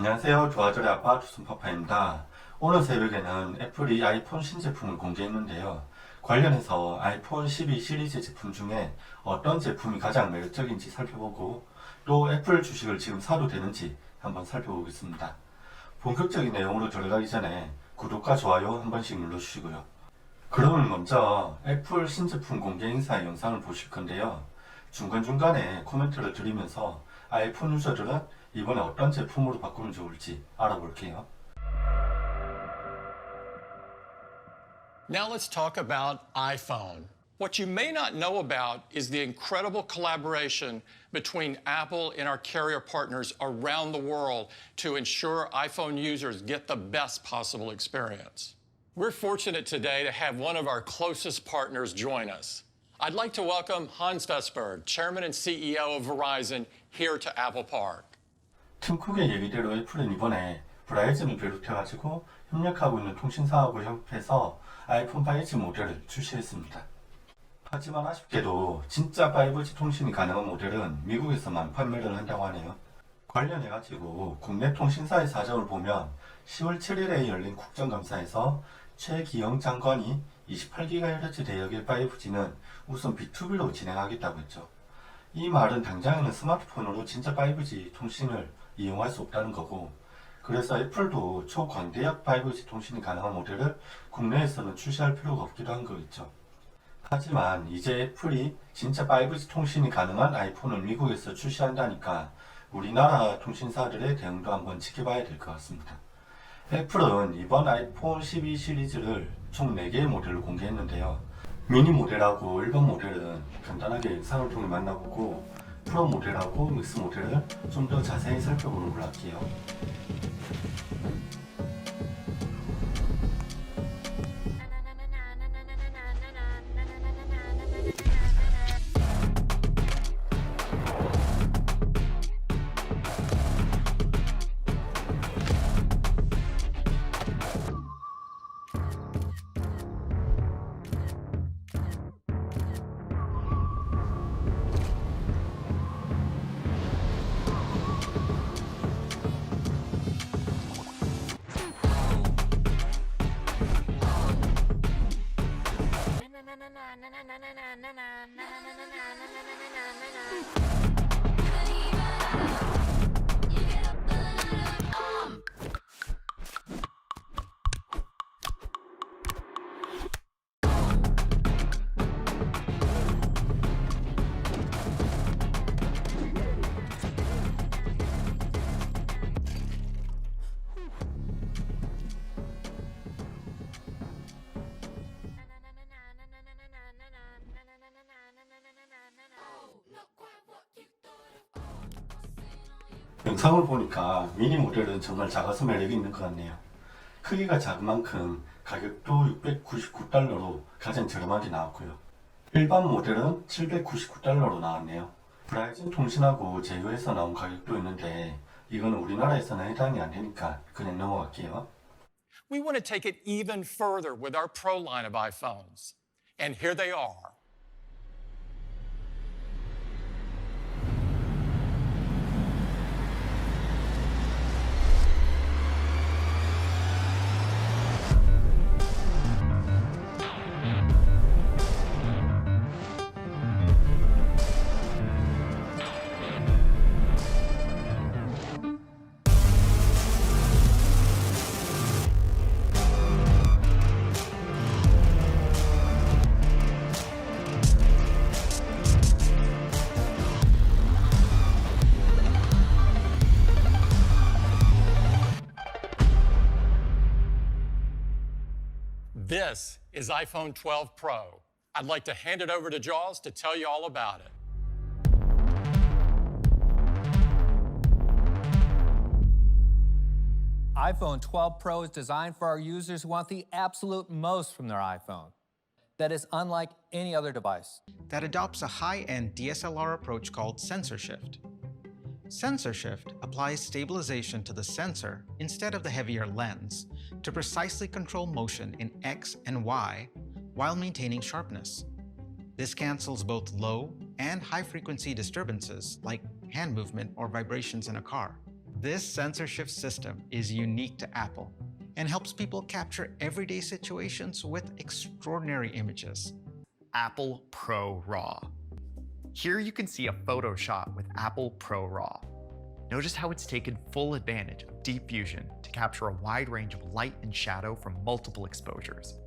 안녕하세요. 조아절의 아빠 주순파파입니다. 오늘 새벽에는 애플이 아이폰 신제품을 공개했는데요. 관련해서 아이폰 12 시리즈 제품 중에 어떤 제품이 가장 매력적인지 살펴보고 또 애플 주식을 지금 사도 되는지 한번 살펴보겠습니다. 본격적인 내용으로 들어가기 전에 구독과 좋아요 한 번씩 눌러주시고요. 그러면 먼저 애플 신제품 공개 행사 영상을 보실 건데요. 중간중간에 코멘트를 드리면서 아이폰 유저들은 이번에 어떤 제품으로 바꾸면 좋을지 알아볼게요. Now let's talk about iPhone. What you may not know about is the incredible collaboration between Apple and our carrier partners around the world to ensure iPhone users get the best possible experience. We're fortunate today to have one of our closest partners join us. I'd like to welcome Hans Dussberg, Chairman and CEO of Verizon, here to Apple Park. 팀 쿡의 얘기대로 애플은 이번에 브라이즌을 비롯해가지고 협력하고 있는 통신사하고 협업해서 아이폰 5G 모델을 출시했습니다. 하지만 아쉽게도 진짜 5G 통신이 가능한 모델은 미국에서만 판매를 한다고 하네요. 관련해가지고 국내 통신사의 사정을 보면 10월 7일에 열린 국정감사에서 최기영 장관이 28GHz 대역의 5G는 우선 B2B로 진행하겠다고 했죠. 이 말은 당장에는 스마트폰으로 진짜 5G 통신을 이용할 수 없다는 거고 그래서 애플도 초광대역 5G 통신이 가능한 모델을 국내에서는 출시할 필요가 없기도 한 거겠죠. 하지만 이제 애플이 진짜 5G 통신이 가능한 아이폰을 미국에서 출시한다니까 우리나라 통신사들의 대응도 한번 지켜봐야 될 것 같습니다. 애플은 이번 아이폰 12 시리즈를 총 4개의 모델을 공개했는데요. 미니 모델하고 일반 모델은 간단하게 영상을 통해 만나보고 프로 모델하고 믹스 모델을 좀 더 자세히 살펴보는 걸로 할게요. na na. 영상을 보니까 미니 모델은 정말 작아서 매력이 있는 것 같네요. 크기가 작은 만큼 가격도 699달러로 가장 저렴하게 나왔고요. 일반 모델은 799달러로 나왔네요. 브라이즌 통신하고 제휴해서 나온 가격도 있는데 이거는 우리나라에서는 해당이 안 되니까 그냥 넘어갈게요. We want to take it even further with our Pro line of iPhones. And here they are. Is iPhone 12 Pro. I'd like to hand it over to Jaws to tell you all about it. iPhone 12 Pro is designed for our users who want the absolute most from their iPhone. That is unlike any other device. that adopts a high end DSLR approach called sensor shift. Sensor shift applies stabilization to the sensor instead of the heavier lens to precisely control motion in X and Y while maintaining sharpness. This cancels both low and high frequency disturbances like hand movement or vibrations in a car. This sensor shift system is unique to Apple and helps people capture everyday situations with extraordinary images. Apple Pro RAW. Here you can see a photo shot with Apple Pro RAW. Notice how it's taken full advantage of deep fusion to capture a wide range of light and shadow from multiple exposures.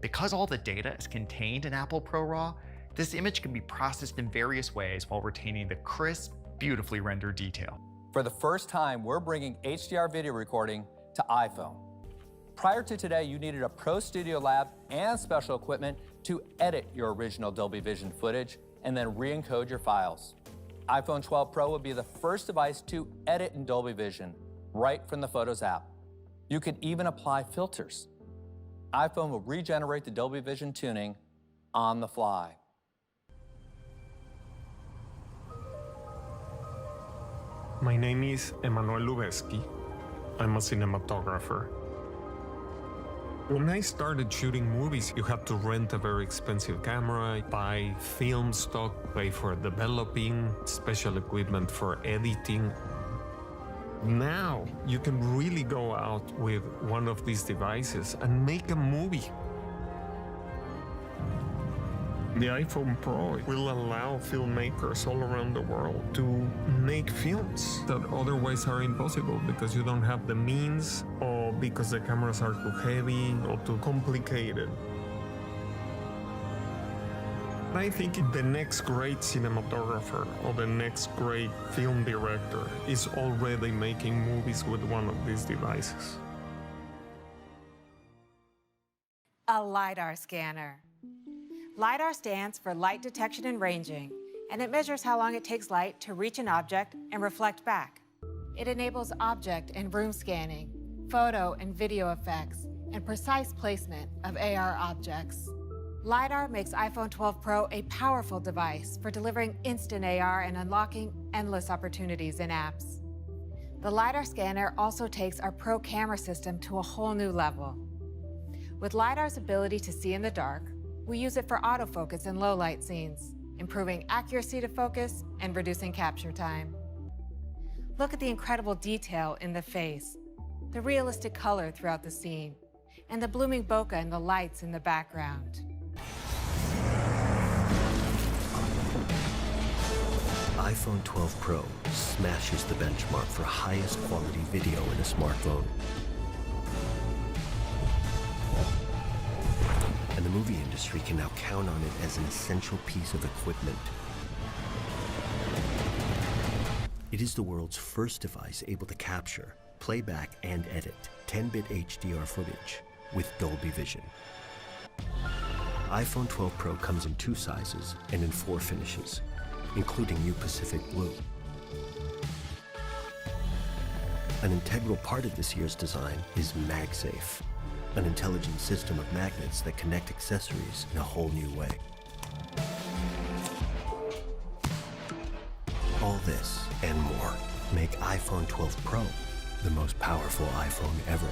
Because all the data is contained in Apple Pro RAW, this image can be processed in various ways while retaining the crisp, beautifully rendered detail. For the first time, we're bringing HDR video recording to iPhone. Prior to today, you needed a Pro Studio Lab and special equipment to edit your original Dolby Vision footage and then re encode your files. iPhone 12 Pro will be the first device to edit in Dolby Vision right from the Photos app. You can even apply filters. iPhone will regenerate the Dolby Vision tuning on the fly. My name is Emanuel Lubezki. I'm a cinematographer. When I started shooting movies, you had to rent a very expensive camera, buy film stock, pay for developing, special equipment for editing. Now you can really go out with one of these devices and make a movie. The iPhone Pro will allow filmmakers all around the world to make films that otherwise are impossible because you don't have the means or because the cameras are too heavy or too complicated. I think the next great cinematographer or the next great film director is already making movies with one of these devices. A LiDAR scanner. LiDAR stands for Light Detection and Ranging, and it measures how long it takes light to reach an object and reflect back. It enables object and room scanning, photo and video effects, and precise placement of AR objects. LiDAR makes iPhone 12 Pro a powerful device for delivering instant AR and unlocking endless opportunities in apps. The LiDAR scanner also takes our Pro camera system to a whole new level. With LiDAR's ability to see in the dark, we use it for autofocus in low light scenes, improving accuracy to focus and reducing capture time. Look at the incredible detail in the face, the realistic color throughout the scene, and the blooming bokeh and the lights in the background. iPhone 12 Pro smashes the benchmark for highest quality video in a smartphone. Movie industry can now count on it as an essential piece of equipment. It is the world's first device able to capture, playback, and edit 10-bit HDR footage with Dolby Vision. iPhone 12 Pro comes in two sizes and in four finishes, including new Pacific Blue. An integral part of this year's design is MagSafe, an intelligent system of magnets that connect accessories in a whole new way. All this and more make iPhone 12 Pro the most powerful iPhone ever.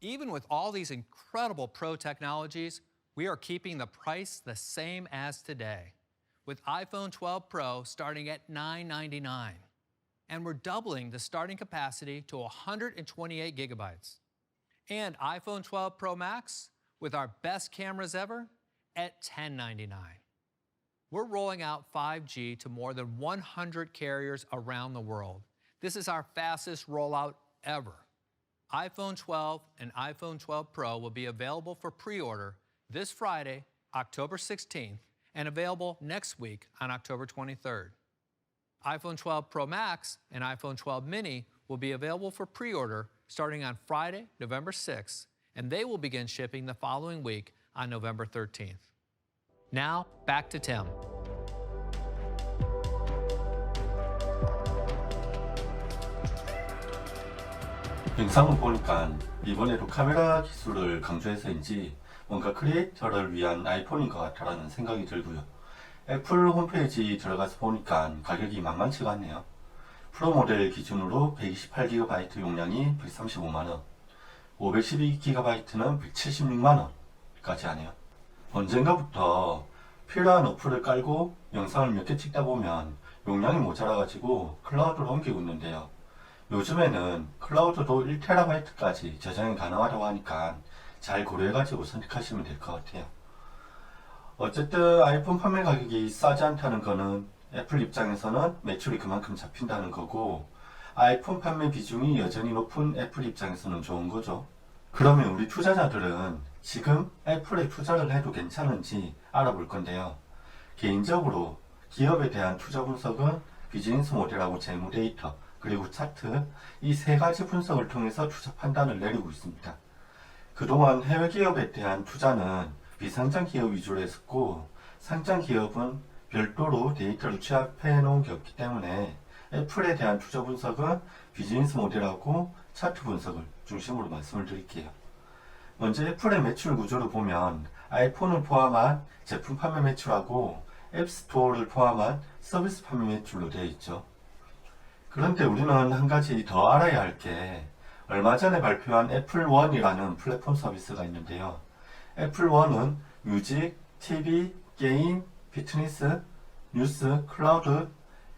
Even with all these incredible pro technologies, we are keeping the price the same as today, with iPhone 12 Pro starting at $999. And we're doubling the starting capacity to 128 gigabytes. And iPhone 12 Pro Max with our best cameras ever at 1099. We're rolling out 5G to more than 100 carriers around the world. This is our fastest rollout ever. iPhone 12 and iPhone 12 Pro will be available for pre order this Friday, October 16th, and available next week on October 23rd iPhone 12 Pro Max and iPhone 12 Mini will be available for pre order starting on Friday, November 6th, and they will begin shipping the following week on November 13th. Now, back to Tim. 영상을 보니까 이번에도 카메라 기술을 강조해서인지 뭔가 크리에이터를 위한 아이폰인 것 같다라는 생각이 들고요. 애플 홈페이지 들어가서 보니까 가격이 만만치가 않네요. 프로 모델 기준으로 128GB 용량이 135만원, 512GB는 176만원까지 하네요. 언젠가부터 필요한 어플을 깔고 영상을 몇 개 찍다 보면 용량이 모자라가지고 클라우드로 옮기고 있는데요. 요즘에는 클라우드도 1TB까지 저장이 가능하다고 하니까 잘 고려해가지고 선택하시면 될 것 같아요. 어쨌든 아이폰 판매 가격이 싸지 않다는 거는 애플 입장에서는 매출이 그만큼 잡힌다는 거고 아이폰 판매 비중이 여전히 높은 애플 입장에서는 좋은 거죠. 그러면 우리 투자자들은 지금 애플에 투자를 해도 괜찮은지 알아볼 건데요. 개인적으로 기업에 대한 투자 분석은 비즈니스 모델하고 재무 데이터 그리고 차트 이 세 가지 분석을 통해서 투자 판단을 내리고 있습니다. 그동안 해외 기업에 대한 투자는 비상장 기업 위주로 했었고 상장 기업은 별도로 데이터를 취합해 놓은 게 없기 때문에 애플에 대한 투자 분석은 비즈니스 모델하고 차트 분석을 중심으로 말씀을 드릴게요. 먼저 애플의 매출 구조를 보면 아이폰을 포함한 제품 판매 매출하고 앱스토어를 포함한 서비스 판매 매출로 되어 있죠. 그런데 우리는 한 가지 더 알아야 할 게 얼마 전에 발표한 애플 원이라는 플랫폼 서비스가 있는데요. 애플 원은 뮤직, TV, 게임, 피트니스, 뉴스, 클라우드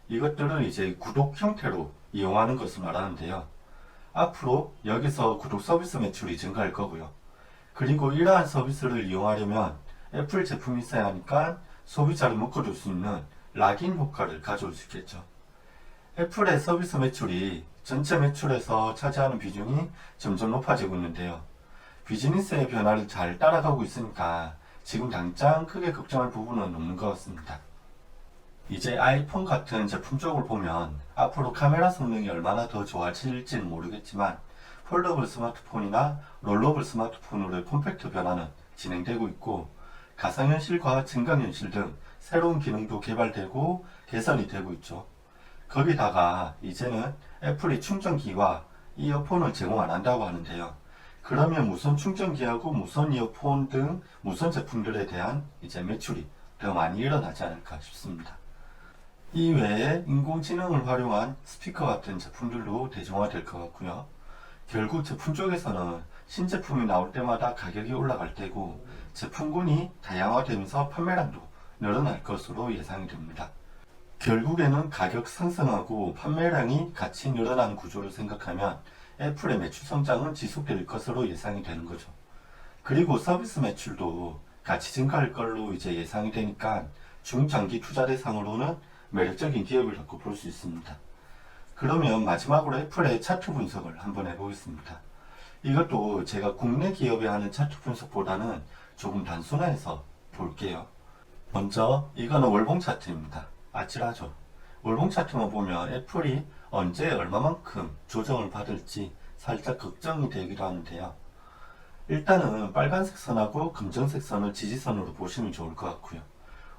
이것들을 이제 구독 형태로 이용하는 것을 말하는데요. 앞으로 여기서 구독 서비스 매출이 증가할 거고요. 그리고 이러한 서비스를 이용하려면 애플 제품이 있어야 하니까 소비자를 묶어둘 수 있는 락인 효과를 가져올 수 있겠죠. 애플의 서비스 매출이 전체 매출에서 차지하는 비중이 점점 높아지고 있는데요. 비즈니스의 변화를 잘 따라가고 있으니까 지금 당장 크게 걱정할 부분은 없는 것 같습니다. 이제 아이폰 같은 제품 쪽을 보면 앞으로 카메라 성능이 얼마나 더 좋아질지는 모르겠지만 폴더블 스마트폰이나 롤러블 스마트폰으로의 콤팩트 변화는 진행되고 있고 가상현실과 증강현실 등 새로운 기능도 개발되고 개선이 되고 있죠. 거기다가 이제는 애플이 충전기와 이어폰을 제공 안 한다고 하는데요. 그러면 무선 충전기하고 무선 이어폰 등 무선 제품들에 대한 이제 매출이 더 많이 일어나지 않을까 싶습니다. 이 외에 인공지능을 활용한 스피커 같은 제품들도 대중화될 것 같고요. 결국 제품 쪽에서는 신제품이 나올 때마다 가격이 올라갈 테고 제품군이 다양화되면서 판매량도 늘어날 것으로 예상이 됩니다. 결국에는 가격 상승하고 판매량이 같이 늘어나는 구조를 생각하면 애플의 매출 성장은 지속될 것으로 예상이 되는 거죠. 그리고 서비스 매출도 같이 증가할 걸로 이제 예상이 되니까 중장기 투자 대상으로는 매력적인 기업이라고 볼 수 있습니다. 그러면 마지막으로 애플의 차트 분석을 한번 해보겠습니다. 이것도 제가 국내 기업에 하는 차트 분석보다는 조금 단순화해서 볼게요. 먼저 이거는 월봉 차트입니다. 아찔하죠. 월봉 차트만 보면 애플이 언제 얼마만큼 조정을 받을지 살짝 걱정이 되기도 하는데요. 일단은 빨간색 선하고 검정색 선을 지지선으로 보시면 좋을 것 같고요.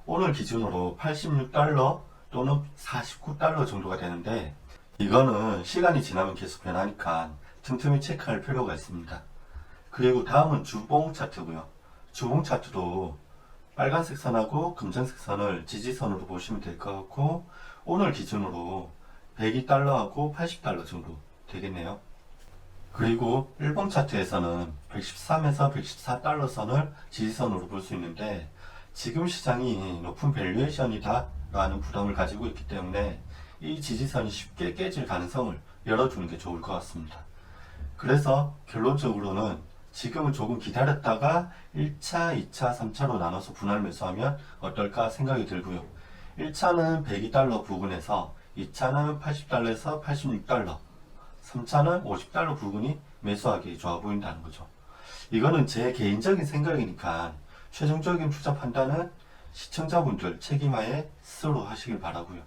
오늘 기준으로 86달러 또는 49달러 정도가 되는데 이거는 시간이 지나면 계속 변하니까 틈틈이 체크할 필요가 있습니다. 그리고 다음은 주봉 차트고요. 주봉 차트도 빨간색 선하고 검정색 선을 지지선으로 보시면 될 것 같고 오늘 기준으로 102달러하고 80달러 정도 되겠네요. 그리고 일본 차트에서는 113에서 114달러 선을 지지선으로 볼 수 있는데 지금 시장이 높은 밸류에이션이다 라는 부담을 가지고 있기 때문에 이 지지선이 쉽게 깨질 가능성을 열어두는 게 좋을 것 같습니다. 그래서 결론적으로는 지금은 조금 기다렸다가 1차, 2차, 3차로 나눠서 분할 매수하면 어떨까 생각이 들고요. 1차는 102달러 부근에서 2차는 80달러에서 86달러, 3차는 50달러 부근이 매수하기 좋아 보인다는 거죠. 이거는 제 개인적인 생각이니까 최종적인 투자 판단은 시청자분들 책임하에 스스로 하시길 바라고요.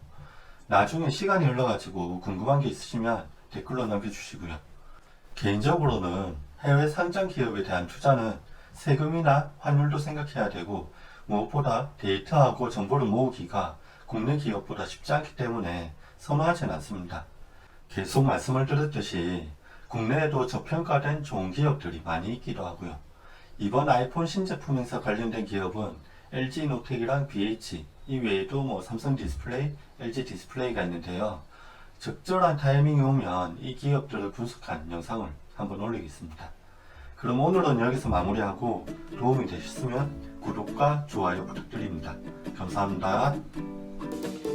나중에 시간이 흘러가지고 궁금한 게 있으시면 댓글로 남겨주시고요. 개인적으로는 해외 상장 기업에 대한 투자는 세금이나 환율도 생각해야 되고 무엇보다 데이터하고 정보를 모으기가 국내 기업보다 쉽지 않기 때문에 선호하진 않습니다. 계속 말씀을 드렸듯이 국내에도 저평가된 좋은 기업들이 많이 있기도 하고요. 이번 아이폰 신제품 행사 관련된 기업은 LG 노텍이랑 BH 이 외에도 뭐 삼성 디스플레이, LG 디스플레이가 있는데요. 적절한 타이밍이 오면 이 기업들을 분석한 영상을 한번 올리겠습니다. 그럼 오늘은 여기서 마무리하고 도움이 되셨으면 구독과 좋아요 부탁드립니다. 감사합니다. Thank you.